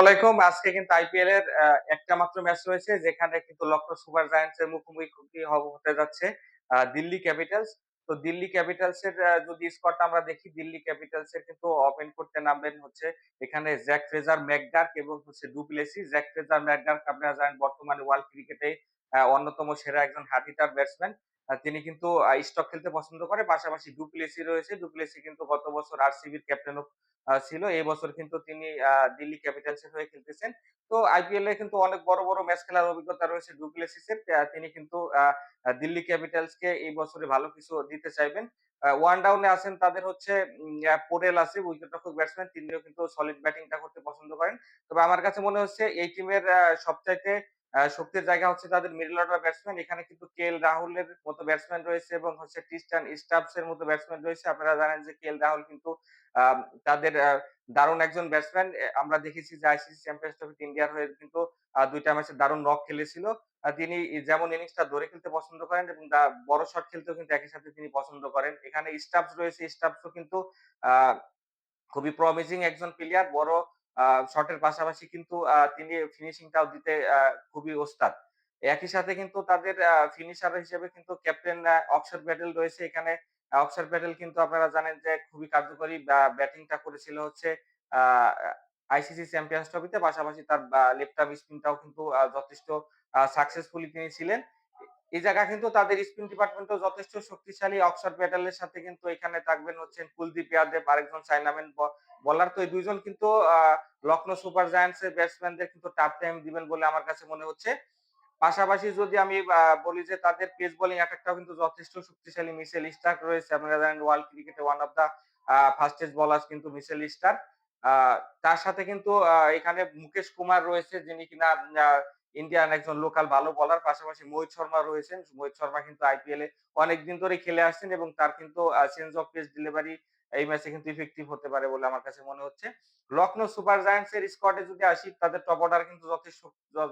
আলাইকুম। আজকে কিন্তু আইপিএল এর একটা মাত্র ম্যাচ রয়েছে, যেখানে কিন্তু সুপার জায়ান্টস এর মুখোমুখি হতে যাচ্ছে দিল্লি ক্যাপিটালস। তো দিল্লি ক্যাপিটালস এর যদি স্কোরটা আমরা দেখি, দিল্লি ক্যাপিটালস এর কিন্তু ওপেন করতে নামবেন হচ্ছে এখানে জ্যাক ফ্রেজার, ম্যাকডার্ক এবং হচ্ছে ডুপ্লেসি। জ্যাক ফ্রেজার, ম্যাকডার্ক আপনারা জানেন বর্তমানে ওয়ার্ল্ড ক্রিকেটে অন্যতম সেরা একজন হাতিটার ব্যাটসম্যান তিনি কিন্তু স্টক খেলতে পছন্দ করে পাশাপাশি ডুপ্লেসি রয়েছে ডুপ্লেসি কিন্তু গত বছর আরসিবির ক্যাপ্টেন আ ছিল। এই বছর কিন্তু তিনি দিল্লি ক্যাপিটালস এর হয়ে খেলতেছেন। তো আইপিএল এ কিন্তু অনেক বড়, বড় ম্যাচ খেলার অভিজ্ঞতা রয়েছে ডু প্লেসিসের। তিনি কিন্তু দিল্লি ক্যাপিটালসকে এই বছরে ভালো কিছু দিতে চাইবেন। ওয়ান ডাউনে আছেন তাদের হচ্ছে পোরেল আছে উইকেট-রক্ষক ব্যাটসম্যান। তিনিও কিন্তু সলিড ব্যাটিংটা করতে পছন্দ করেন। তবে আমার কাছে মনে হচ্ছে এই টিমের সবচাইতে শক্তির জায়গা হচ্ছে তাদের মিডল অর্ডার ব্যাটসম্যান। এখানে কিন্তু কেএল রাহুলের মতো ব্যাটসম্যান রয়েছে এবং হচ্ছে ট্রিস্টান স্টাবস এর মতো ব্যাটসম্যান রয়েছে। আপনারা জানেন যে কেএল রাহুল কিন্তু তাদের দারুণ একজন ব্যাটসম্যান। আমরা দেখেছি যে আইসিসি চ্যাম্পিয়ন্স ট্রফিতে ইন্ডিয়ার হয়ে কিন্তু আ ২ টা ম্যাচে দারুণ নক খেলেছিল। তিনি যেমন ইনিংসটা ধরে খেলতে পছন্দ করেন এবং বড় শট খেলতেও কিন্তু একই সাথে তিনি পছন্দ করেন। এখানে স্টাফস রয়েছে, স্টাবসও কিন্তু খুবই প্রমিজিং একজন প্লেয়ার। বড় শটের পাশাপাশি কিন্তু তিনি ফিনিশিংটাও দিতে খুবই ওস্তাদ। একই সাথে কিন্তু তাদের ফিনিশার হিসেবে কিন্তু ক্যাপ্টেন আ অক্ষর প্যাটেল রয়েছে এখানে। আ অক্ষর প্যাটেল কিন্তু আপনারা জানেন যে খুবই কার্যকরী ব্যা ব্যাটিংটা করেছিল হচ্ছে আইসিসি চ্যাম্পিয়ন্স ট্রফিতে। পাশাপাশি তার লেফট আর্ম স্পিনটাও কিন্তু যথেষ্ট সাকসেসফুলি তিনি ছিলেন। এই জায়গায় কিন্তু তাদের স্পিন ডিপার্টমেন্টও যথেষ্ট শক্তিশালী। অক্সফোর্ড প্যাটেলের সাথে কিন্তু এখানে থাকবেন হচ্ছেন কুলদীপ ইয়াদব, আরেকজন চায়নাম্যান ব বোলার। তো এই ২ জন কিন্তু লখনৌ সুপার জায়ান্টস এর ব্যাটসম্যানদের কিন্তু টাফ টাইম দিবেন বলে আমার কাছে মনে হচ্ছে। পাশাপাশি যদি আমি বলি যে তাদের পেস বোলিং অ্যাটাকটাও কিন্তু যথেষ্ট শক্তিশালী। মিচেল স্টার্ক রয়েছে। আপনারা ওয়ার্ল্ড ক্রিকেটে one of the fastest bowler কিন্তু মিচেল স্টার্ক। তার সাথে কিন্তু এখানে মুকেশ কুমার রয়েছে যিনি কিনা ইন্ডিয়ান একজন লোকাল ভালো বোলার। পাশাপাশি মোহিত শর্মা রয়েছেন। মোহিত শর্মা কিন্তু আইপিএল এ অনেকদিন ধরেই খেলে আসছেন এবং তার কিন্তু চেঞ্জ অফ পেস ডেলিভারি এই ম্যাচে কিন্তু ইফেক্টিভ হতে পারে বলে আমার কাছে মনে হচ্ছে। লখনৌ সুপার জায়ান্টস এর স্কোয়াডে যদি আসি, তাদের টপ অর্ডার কিন্তু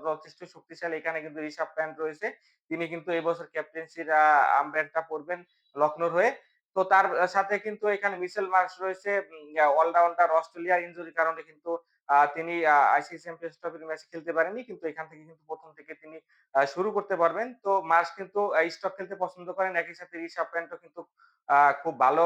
যথেষ্ট শক্তিশালী। এখানে কিন্তু ঋষভ প্যান্ট রয়েছে। তিনি কিন্তু এই বছর ক্যাপ্টেন্সির আ আর্মব্যান্ডটা পড়বেন লখনৌর হয়ে। তো তার সাথে কিন্তু এখানে মিচেল মার্শ রয়েছে অলরাউন্ডার অস্ট্রেলিয়ার ইনজুরির কারণে কিন্তু তিনি আইসিসি চ্যাম্পিয়ন্স ট্রফির ম্যাচে খেলতে পারেননি। কিন্তু এখান থেকে কিন্তু ১ম থেকে তিনি শুরু করতে পারবেন। তো মার্শ কিন্তু স্টক খেলতে পছন্দ করেন। একই সাথে ঋষভ প্যান্টও কিন্তু খুব ভালো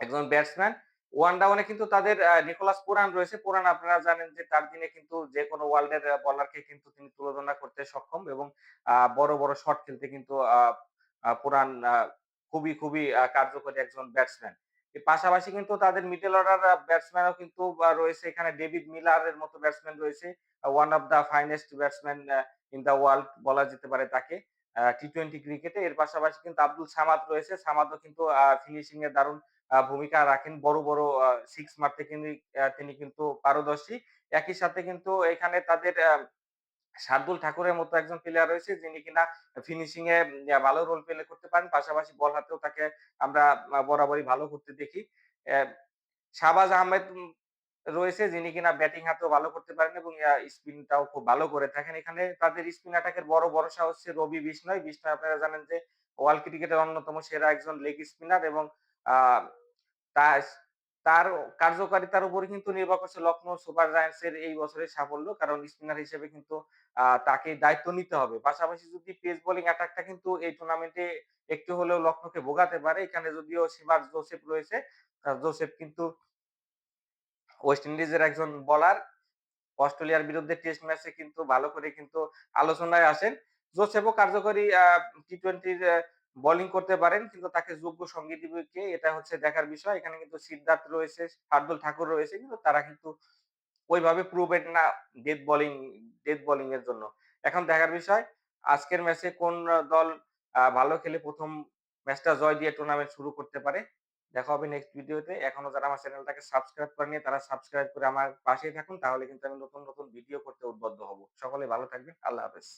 একজন ব্যাটসম্যান। ওয়ান ডাউনে কিন্তু তাদের নিকোলাস পুরান রয়েছে। পুরান আপনারা জানেন যে তার দিনে কিন্তু যেকোনো ওয়ার্ল্ডের আ বোলারকে কিন্তু তিনি তুলনা করতে সক্ষম এবং বড়, বড় শট খেলতে কিন্তু পুরান খুবই, খুবই কার্যকরী একজন ব্যাটসম্যান। এর পাশাপাশি কিন্তু তাদের মিডল অর্ডার ব্যাটসম্যানও কিন্তু রয়েছে এখানে ডেভিড মিলারের মতো ব্যাটসম্যান রয়েছে। One of the finest batsman in the world বলা যেতে পারে তাকে। আ টি-টোয়েন্টি ক্রিকেটে। এর পাশাপাশি কিন্তু আব্দুল সামাদ রয়েছে। সামাদও কিন্তু ফিনিশিং এ দারুণ ভূমিকা রাখেন। বড়, বড় সিক্স মারতে আ তিনি কিন্তু পারদর্শী। একই সাথে কিন্তু এখানে তাদের শার্দুল ঠাকুরের মতো একজন প্লেয়ার রয়েছে যিনি কিনা ফিনিশিং এ ভালো রোল প্লে করতে পারেন। পাশাপাশি বল হাতেও তাকে আমরা বরাবরই ভালো করতে দেখি। শাহবাজ আহমেদ রয়েছে যিনি কিনা ব্যাটিং হাতেও ভালো করতে পারেন এবং স্পিনটাও খুব ভালো করে থাকেন। এখানে তাদের স্পিন অ্যাটাকের বড় ভরসা হচ্ছে রবি বিষ্ণয়। বিষ্ণয়, আপনারা জানেন যে ওয়ার্ল্ড ক্রিকেটের অন্যতম সেরা একজন লেগ স্পিনার এবং তাস তার কার্যকারিতার উপরে কিন্তু নির্ভর করছে লখনৌ সুপার জায়ান্টস এর এই বছরের সাফল্য। কারণ স্পিনার হিসেবে কিন্তু তাকে দায়িত্ব নিতে হবে। পাশাপাশি যদি পেস বোলিং অ্যাটাকটা কিন্তু এই টুর্নামেন্টে একটু হলেও লখনৌকে ভোগাতে পারে। এখানে যদিও সিমার জোসেফ রয়েছে। জোসেফ কিন্তু ওয়েস্ট ইন্ডিজের একজন বোলার। অস্ট্রেলিয়ার বিরুদ্ধে টেস্ট ম্যাচে কিন্তু ভালো করে কিন্তু আলোচনায় আসেন। জোসেফও কার্যকরী, আ, টি-টোয়েন্টির, আ বোলিং করতে পারেন। কিন্তু তাকে যোগ্য সঙ্গী দিবে কে এটা হচ্ছে দেখার বিষয়। এখানে কিন্তু সিদ্ধার্থ রয়েছে, শার্দুল ঠাকুর রয়েছে। কিন্তু তারা কিন্তু ওইভাবে প্রুভেড না ডেথ বোলিং ডেথ বোলিং এর জন্য। এখন দেখার বিষয় আজকের ম্যাচে কোন দল ভালো খেলে ১ম ম্যাচটা জয় দিয়ে টুর্নামেন্ট শুরু করতে পারে। দেখা হবে নেক্সট ভিডিওতে। এখনও যারা আমার চ্যানেলটাকে সাবস্ক্রাইব করেনি তারা সাবস্ক্রাইব করে আমার পাশেই থাকুন। তাহলে কিন্তু আমি নতুন, নতুন ভিডিও করতে উদ্বুদ্ধ হব। সকলে ভালো থাকবেন। আল্লাহ হাফেজ।